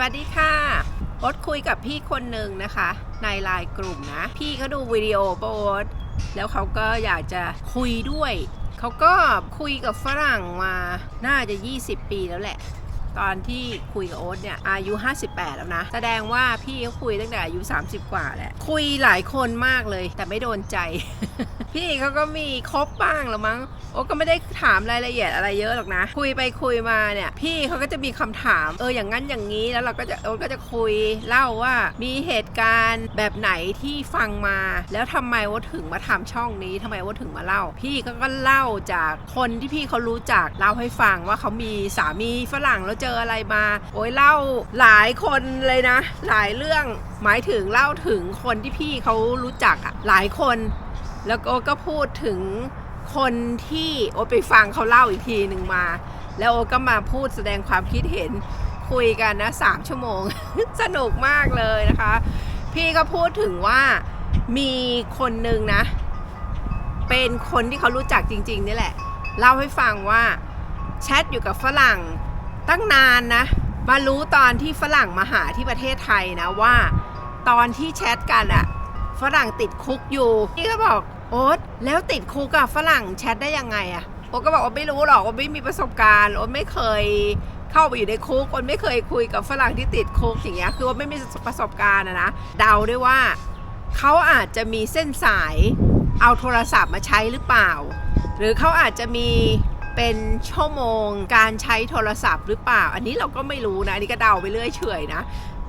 สวัสดีค่ะโอ๊ตคุยกับพี่คนหนึ่งนะคะ ในไลน์กลุ่มนะ พี่เขาดูวิดีโอโอ๊ตแล้วเขาก็อยากจะคุยด้วย เขาก็คุยกับฝรั่งมาน่าจะ 20 ปีแล้วแหละ ตอนที่คุยกับโอ๊ตเนี่ยอายุ 58 แล้วนะ แสดงว่าพี่เขาคุยตั้งแต่อายุ 30 กว่าแหละ คุยหลายคนมากเลย แต่ไม่โดนใจ พี่เขาก็มีครบบ้างแล้วมั้งโอ้ก็ไม่ได้ถามรายละเอียดอะไรเยอะหรอกนะ คุยไปคุยมาเนี่ย พี่เขาก็จะมีคำถามเอออย่างนั้นอย่างนี้แล้วเราก็จะโอ้ก็จะคุยเล่าว่ามีเหตุการณ์แบบไหนที่ฟังมา แล้วทำไมว่าถึงมาทำช่องนี้ทำไมว่าถึงมาเล่า พี่เขาก็เล่าจากคนที่พี่เขารู้จักเล่าให้ฟังว่าเขามีสามีฝรั่งแล้วเจออะไรมา โอ้ยเล่าหลายคนเลยนะ หลายเรื่องหมายถึงเล่าถึงคนที่พี่เขารู้จักอะหลายคน แล้วก็ก็พูดถึงคนที่โอไปฟังเขาเล่าอีกทีหนึ่งมา แล้วโอก็มาพูดแสดงความคิดเห็นคุยกันนะสามชั่วโมง สนุกมากเลยนะคะ พี่ก็พูดถึงว่ามีคนหนึ่งนะ เป็นคนที่เขารู้จักจริง ๆ นี่แหละ เล่าให้ฟังว่าแชทอยู่กับฝรั่งตั้งนานนะ มารู้ตอนที่ฝรั่งมาหาที่ประเทศไทยนะว่า ตอนที่แชทกันอะฝรั่งติดคุกอยู่ พี่ก็บอก โอ๊ตแล้วติดคุกกับฝรั่งแชทได้ยังไงอะโอ๊ตก็บอกว่าไม่รู้หรอกว่าไม่มีประสบการณ์โอ๊ตไม่เคยเข้าไปอยู่ในคุกโอ๊ตไม่เคยคุยกับฝรั่งที่ติดคุกอย่างเงี้ยคือว่าไม่มีประสบการณ์อะนะเดาด้วยว่าเขาอาจจะมีเส้นสายเอาโทรศัพท์มาใช้หรือเปล่า หรือเขาอาจจะมีเป็นชั่วโมงการใช้โทรศัพท์หรือเปล่า อันนี้เราก็ไม่รู้นะอันนี้ก็เดาไปเรื่อยเฉยนะ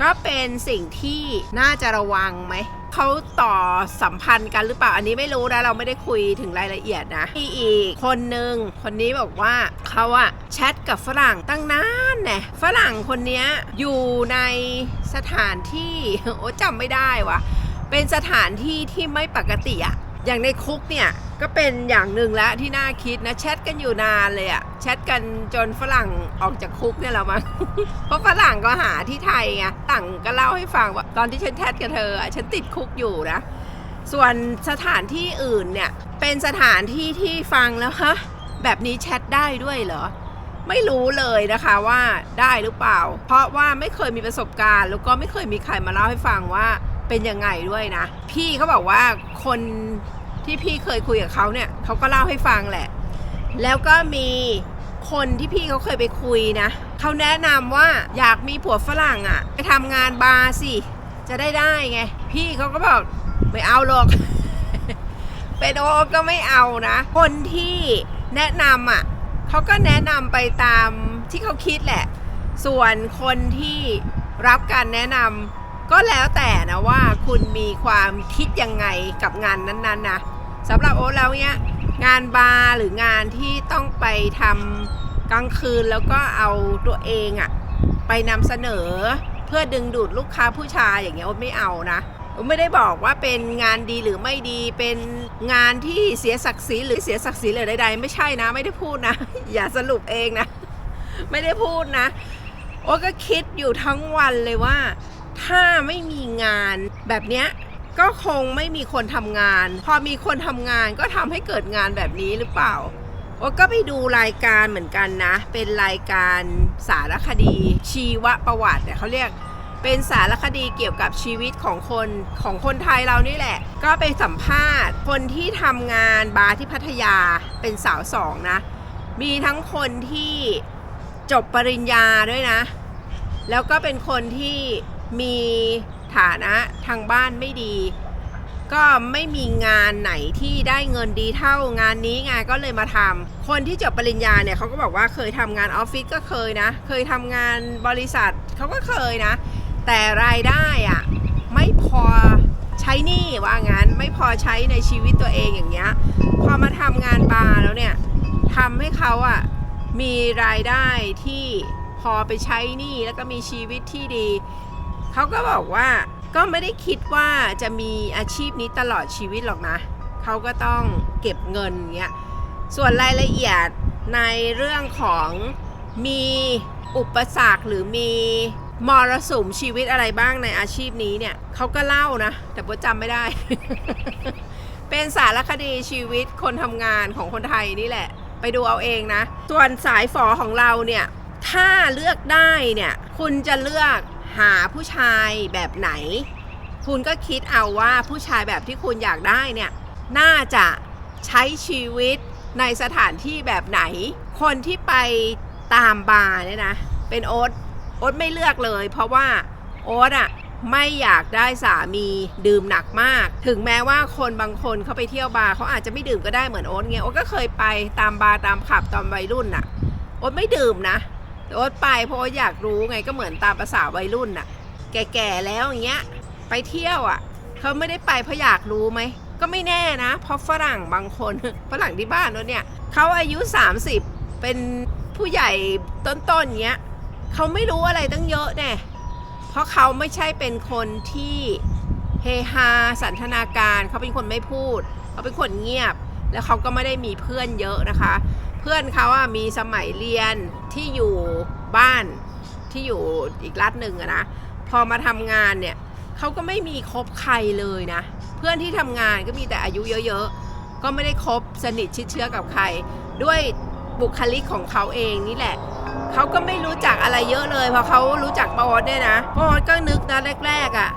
ก็เป็นสิ่งที่น่าจะระวังไหม เขาต่อสัมพันธ์กันหรือเปล่า อันนี้ไม่รู้นะเราไม่ได้คุยถึงรายละเอียดนะมีอีกคนหนึ่งคนนี้บอกว่าเขาอะแชทกับฝรั่งตั้งนานแน่ฝรั่งคนนี้อยู่ในสถานที่ โอ้จำไม่ได้วะเป็นสถานที่ที่ไม่ปกติอะอย่างในคุกเนี่ย ก็เป็นอย่างหนึ่งแล้วที่น่าคิดนะแชทกันอยู่นานเลยอะแชทกันจนฝรั่งออกจากคุกเนี่ยแหละมั้งเพราะฝรั่งก็หาที่ไทยไงต่างก็เล่าให้ฟังว่าตอนที่ฉันแชทกับเธออะฉันติดคุกอยู่นะ ส่วนสถานที่อื่นเนี่ยเป็นสถานที่ที่ฟังแล้วฮะแบบนี้แชทได้ด้วยเหรอไม่รู้เลยนะคะว่าได้หรือเปล่า เพราะว่าไม่เคยมีประสบการณ์ แล้วก็ไม่เคยมีใครมาเล่าให้ฟังว่าเป็นยังไงด้วยนะ พี่เขาบอกว่าคน ที่พี่เคยคุยกับเขาเนี่ยเขาก็เล่าให้ฟังแหละ แล้วก็มีคนที่พี่เขาเคยไปคุยนะเขาแนะนำว่าอยากมีผัวฝรั่งอะ่ะไปทำงานบาร์สิจะได้ได้ไง พี่เขาก็บอกไม่เอาหรอกเป็นโอก็ไม่เอานะ คนที่แนะนำอะเขาก็แนะนำไปตามที่เขาคิดแหละ ส่วนคนที่รับการแนะนำก็แล้วแต่นะว่าคุณมีความคิดยังไงกับงานนั้นๆนะ สำหรับโอ๊ตแล้วเนี้ยงานบาร์หรืองานที่ต้องไปทำกลางคืนแล้วก็เอาตัวเองอะไปนำเสนอเพื่อดึงดูดลูกค้าผู้ชายอย่างเงี้ยโอ๊ตไม่เอานะโอ๊ตไม่ได้บอกว่าเป็นงานดีหรือไม่ดี เป็นงานที่เสียศักดิ์ศรีหรือเสียศักดิ์ศรีเลยใดๆไม่ใช่นะ ไม่ได้พูดนะ อย่าสรุปเองนะ ไม่ได้พูดนะ โอ้ก็คิดอยู่ทั้งวันเลยว่า ถ้าไม่มีงานแบบเนี้ย ก็คงไม่มีคนทำงาน พอมีคนทำงานก็ทำให้เกิดงานแบบนี้หรือเปล่าโอ้ก็ไปดูรายการเหมือนกันนะ เป็นรายการสารคดี ชีวประวัติเนี่ยเขาเรียกเป็นสารคดีเกี่ยวกับชีวิตของคนของคนไทยเรานี่แหละ ก็ไปสัมภาษณ์ คนที่ทำงานบาร์ที่พัทยาเป็นสาวสองนะ มีทั้งคนที่จบปริญญาด้วยนะ แล้วก็เป็นคนที่มี ฐานะทางบ้านไม่ดี ก็ไม่มีงานไหนที่ได้เงินดีเท่างานนี้ไงก็เลยมาทำคนที่จบปริญญาเนี่ยเขาก็บอกว่าเคยทำงานออฟฟิศก็เคยนะ เคยทำงานบริษัทเขาก็เคยนะ แต่รายได้อะไม่พอใช้หนี้ว่างั้นไม่พอใช้ในชีวิตตัวเองอย่างเงี้ยพอมาทำงานบาร์แล้วเนี่ยทำให้เขาอะมีรายได้ที่พอไปใช้หนี้แล้วก็มีชีวิตที่ดี เขาก็บอกว่าก็ไม่ได้คิดว่าจะมีอาชีพนี้ตลอดชีวิตหรอกนะ เขาก็ต้องเก็บเงินเงี้ย ส่วนรายละเอียดในเรื่องของมีอุปสรรคหรือมีมรสุมชีวิตอะไรบ้างในอาชีพนี้เนี่ยเขาก็เล่านะ แต่ว่าจำไม่ได้ เป็นสารคดีชีวิตคนทำงานของคนไทยนี่แหละ ไปดูเอาเองนะ ส่วนสายฝอของเราเนี่ย ถ้าเลือกได้เนี่ย คุณจะเลือก หาผู้ชายแบบไหน คุณก็คิดเอาว่าผู้ชายแบบที่คุณอยากได้เนี่ย น่าจะใช้ชีวิตในสถานที่แบบไหน คนที่ไปตามบาร์เนี่ยนะ เป็นโอ๊ตโอ๊ตไม่เลือกเลย เพราะว่าโอ๊ตอะไม่อยากได้สามีดื่มหนักมาก ถึงแม้ว่าคนบางคนเขาไปเที่ยวบาร์เขาอาจจะไม่ดื่มก็ได้เหมือนโอ๊ตเงี้ยโอ๊ตก็เคยไปตามบาร์ตามผับตอนวัยรุ่นน่ะโอ๊ตไม่ดื่มนะ โอ๊ตไปเพราะอยากรู้ไงก็เหมือนตามภาษาวัยรุ่นน่ะ แก่ๆแล้วอย่างเงี้ย ไปเที่ยวอะเขาไม่ได้ไปเพราะอยากรู้ไหมก็ไม่แน่นะ เพราะฝรั่งบางคนฝรั่งที่บ้านเราเนี่ยเขาอายุ 30 เป็นผู้ใหญ่ต้นๆเงี้ยเขาไม่รู้อะไรตั้งเยอะแน่เพราะเขาไม่ใช่เป็นคนที่เฮฮาสันทนาการเขาเป็นคนไม่พูดเขาเป็นคนเงียบ แล้วเขาก็ไม่ได้มีเพื่อนเยอะนะคะ พื่อนเขาอะมีสมัยเรียนที่อยู่บ้านที่อยู่อีกรัฐหนึ่งอะนะพอมาทำงานเนี่ยเขาก็ไม่มีคบใครเลยนะ เพื่อนที่ทำงานก็มีแต่อายุเยอะๆ ก็ไม่ได้คบสนิทชิดเชื้อกับใคร ด้วยบุคลิกของเขาเองนี่แหละเขาก็ไม่รู้จักอะไรเยอะเลยเพราะเขารู้จักปอดเนี่ยนะปอดก็นึกนะแรกๆอะ่ะ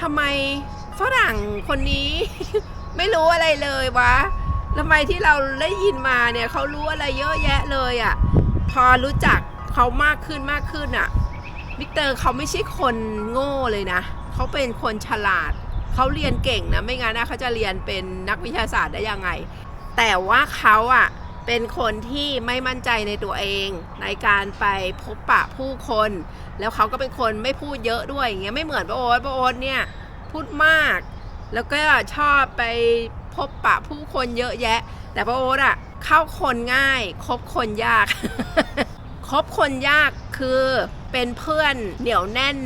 ทำไมฝรั่งคนนี้ ไม่รู้อะไรเลยวะ ทำไมที่เราได้ยินมาเนี่ยเขารู้อะไรเยอะแยะเลยอะ่ะ พอรู้จักเขามากขึ้นมากขึ้นอะวิกเตอร์เขาไม่ใช่คนโง่เลยนะเขาเป็นคนฉลาดเขาเรียนเก่งนะไม่งั้นนะเขาจะเรียนเป็นนักวิทยาศาสตร์ได้ยังไง แต่ว่าเขาอะเป็นคนที่ไม่มั่นใจในตัวเองในการไปพบปะผู้คน แล้วเขาก็เป็นคนไม่พูดเยอะด้วยอย่างเงี้ยไม่เหมือนป้าโอ๊ตป้าโอ๊ตเนี่ยพูดมาก แล้วก็ชอบไป พบปะผู้คนเยอะแยะ แต่ป้าโอ๊ตอะเข้าคนง่าย คบคนยาก คบคนยากคือเป็นเพื่อนเหนียวแน่น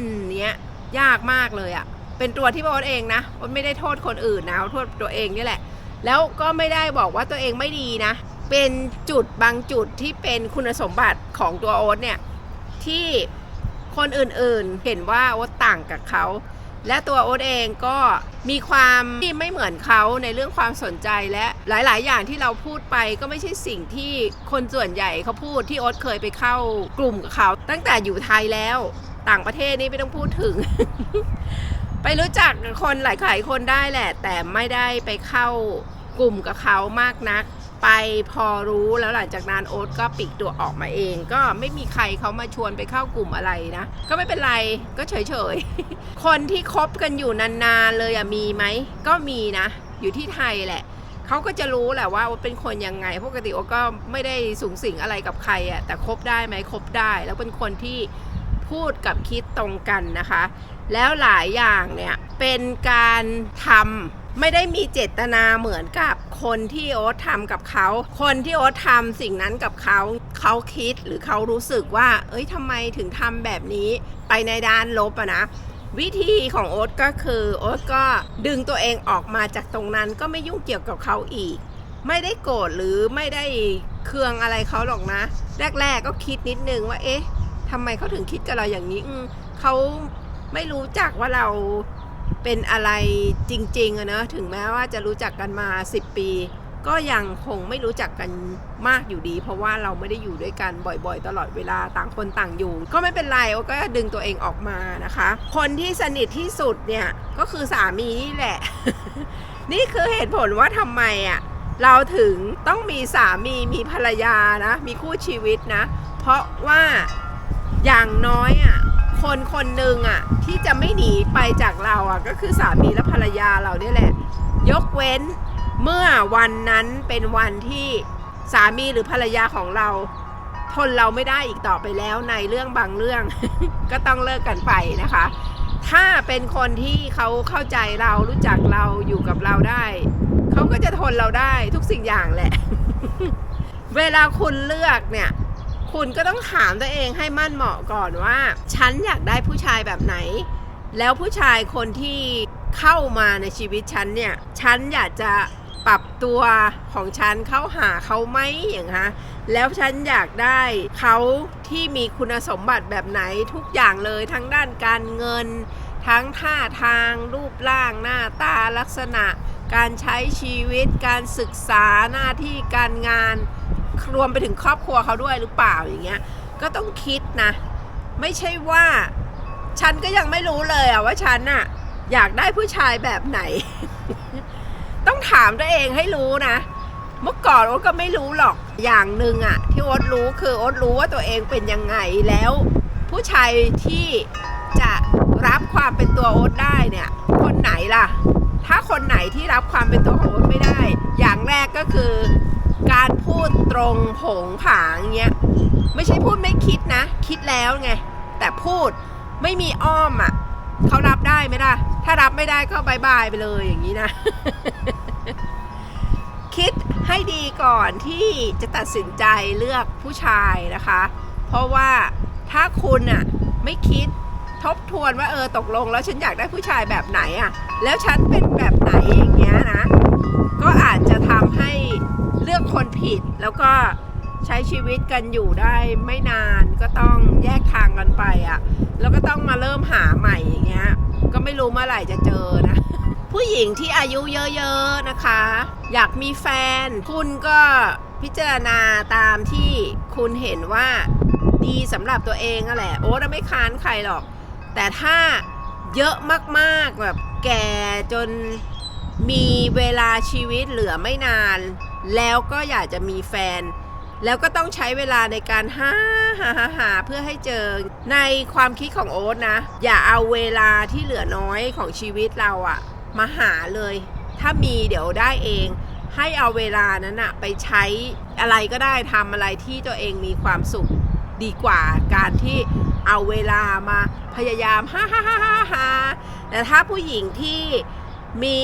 เนี้ยยากมากเลยอะ่ะเป็นตัวที่โอ๊ตเองนะโอ๊ตไม่ได้โทษคนอื่นนะโทษตัวเองนี่แหละ แล้วก็ไม่ได้บอกว่าตัวเองไม่ดีนะ เป็นจุดบางจุดที่เป็นคุณสมบัติของตัวโอ๊ตเนี่ยที่คนอื่นๆ เห็นว่าโอ๊ตต่างกับเขา และตัวโอ๊ตเองก็ มีความที่ไม่เหมือนเขาในเรื่องความสนใจและหลาย ๆ อย่างที่เราพูดไปก็ไม่ใช่สิ่งที่คนส่วนใหญ่เขาพูดที่โอ๊ตเคยไปเข้ากลุ่มกับเขา ตั้งแต่อยู่ไทยแล้วต่างประเทศนี่ไม่ต้องพูดถึง ไปรู้จักคนหลายๆคนได้แหละ แต่ไม่ได้ไปเข้ากลุ่มกับเขามากนัก ไปพอรู้แล้วหลังจากนั้นโอ๊ตก็ปลีกตัวออกมาเอง ก็ไม่มีใครเขามาชวนไปเข้ากลุ่มอะไรนะ ก็ไม่เป็นไรก็เฉยๆ คนที่คบกันอยู่นานๆเลยอะมีไหม ก็มีนะ อยู่ที่ไทยแหละเขาก็จะรู้แหละว่าเป็นคนยังไงปกติโอ๊ตก็ไม่ได้สูงสิงอะไรกับใครอะแต่คบได้ไหมคบได้ แล้วเป็นคนที่พูดกับคิดตรงกันนะคะ แล้วหลายอย่างเนี่ยเป็นการทำ ไม่ได้มีเจตนาเหมือนกับคนที่โอ๊ตทำกับเขา คนที่โอ๊ตทำสิ่งนั้นกับเขา เขาคิดหรือเขารู้สึกว่า เอ้ยทำไมถึงทำแบบนี้ไปในด้านลบอะนะ วิธีของโอ๊ตก็คือโอ๊ตก็ดึงตัวเองออกมาจากตรงนั้นก็ไม่ยุ่งเกี่ยวกับเขาอีก ไม่ได้โกรธหรือไม่ได้เคืองอะไรเขาหรอกนะ แรก ๆ ก็คิดนิดนึงว่า เอ๊ะทำไมเขาถึงคิดกับเราอย่างนี้เขาไม่รู้จักว่าเรา เป็นอะไรจริงๆอะเนอะถึงแม้ว่าจะรู้จักกันมา 10 ปี ก็ยังคงไม่รู้จักกันมากอยู่ดี เพราะว่าเราไม่ได้อยู่ด้วยกันบ่อยๆ ตลอดเวลาต่างคนต่างอยู่ ก็ไม่เป็นไรโอก็ดึงตัวเองออกมานะคะ คนที่สนิทที่สุดเนี่ยก็คือสามีนี่แหละ นี่คือเหตุผลว่าทำไมอะเราถึงต้องมีสามีมีภรรยานะ มีคู่ชีวิตนะ เพราะว่าอย่างน้อยอะ คนคนหนึ่งอะ ที่จะไม่หนีไปจากเราอะ ก็คือสามีและภรรยาเราเนี่ยแหละ ยกเว้นเมื่อวันนั้นเป็นวันที่สามีหรือภรรยาของเรา ทนเราไม่ได้อีกต่อไปแล้วในเรื่องบางเรื่อง ก็ต้องเลิกกันไปนะคะ ถ้าเป็นคนที่เขาเข้าใจเรารู้จักเราอยู่กับเราได้ เขาก็จะทนเราได้ทุกสิ่งอย่างแหละ เวลาคุณเลือกเนี่ย คุณก็ต้องถามตัวเองให้มั่นเหมาะก่อนว่า ฉันอยากได้ผู้ชายแบบไหน แล้วผู้ชายคนที่เข้ามาในชีวิตฉันเนี่ย ฉันอยากจะปรับตัวของฉันเข้าหาเขาไหมอย่างฮะแล้วฉันอยากได้เขาที่มีคุณสมบัติแบบไหนทุกอย่างเลยทั้งด้านการเงิน ทั้งท่าทางรูปร่างหน้าตาลักษณะ การใช้ชีวิต การศึกษาหน้าที่การงาน รวมไปถึงครอบครัวเขาด้วยหรือเปล่าอย่างเงี้ย ก็ต้องคิดนะ ไม่ใช่ว่า ฉันก็ยังไม่รู้เลยอะว่าฉันอะอยากได้ผู้ชายแบบไหน ต้องถามตัวเองให้รู้นะ เมื่อก่อนโอ๊ตก็ไม่รู้หรอกอย่างหนึ่งอะที่โอ๊ตรู้คือโอ๊ตรู้ว่าตัวเองเป็นยังไงแล้ว ผู้ชายที่จะรับความเป็นตัวโอ๊ตได้เนี่ย คนไหนล่ะ ถ้าคนไหนที่รับความเป็นตัวของโอ๊ตไม่ได้ อย่างแรกก็คือ การพูดตรงผงผางเงี้ยไม่ใช่พูดไม่คิดนะ คิดแล้วไง แต่พูดไม่มีอ้อมอะเขารับได้ไหมล่ะ ถ้ารับไม่ได้ก็บายบายไปเลยอย่างนี้นะ คิดให้ดีก่อนที่จะตัดสินใจเลือกผู้ชายนะคะ เพราะว่าถ้าคุณอะไม่คิดทบทวนว่าเออตกลงแล้วฉันอยากได้ผู้ชายแบบไหนอะ แล้วฉันเป็นแบบไหนอย่างเงี้ยนะ คนผิดแล้วก็ใช้ชีวิตกันอยู่ได้ไม่นานก็ต้องแยกทางกันไปอะ่ะ แล้วก็ต้องมาเริ่มหาใหม่อย่างเงี้ย ก็ไม่รู้เมื่อไหร่จะเจอนะ ผู้หญิงที่อายุเยอะๆนะคะ อยากมีแฟน คุณก็พิจารณาตามที่คุณเห็นว่าดีสำหรับตัวเองนั่นแหละ โอ้เราไม่ค้านใครหรอก แต่ถ้าเยอะมากๆแบบแก่จน มีเวลาชีวิตเหลือไม่นาน แล้วก็อยากจะมีแฟน แล้วก็ต้องใช้เวลาในการหาหาหาหาเพื่อให้เจอ ในความคิดของโอ๊ตนะ อย่าเอาเวลาที่เหลือน้อยของชีวิตเราอะมาหาเลย ถ้ามีเดี๋ยวได้เอง ให้เอาเวลานั้นอะไปใช้อะไรก็ได้ทำอะไรที่ตัวเองมีความสุขดีกว่าการที่เอาเวลามาพยายามฮ่าฮ่าฮ่าฮ่าฮ่าแต่ถ้าผู้หญิงที่ มี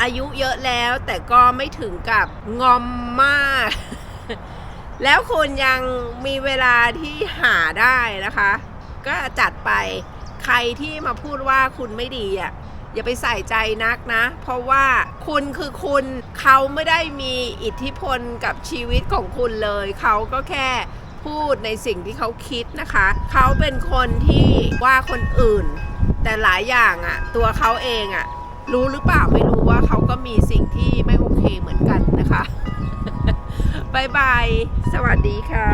อายุเยอะแล้วแต่ก็ไม่ถึงกับงอมมาก แล้วคุณยังมีเวลาที่หาได้นะคะ ก็จัดไปใครที่มาพูดว่าคุณไม่ดีอะอย่าไปใส่ใจนักนะ เพราะว่าคุณคือคุณเขาไม่ได้มีอิทธิพลกับชีวิตของคุณเลย เขาก็แค่พูดในสิ่งที่เขาคิดนะคะ เขาเป็นคนที่ว่าคนอื่น แต่หลายอย่างอะ่ะ ตัวเขาเองอะ รู้หรือเปล่าไม่รู้ว่าเขาก็มีสิ่งที่ไม่โอเคเหมือนกันนะคะบายบาย สวัสดีค่ะ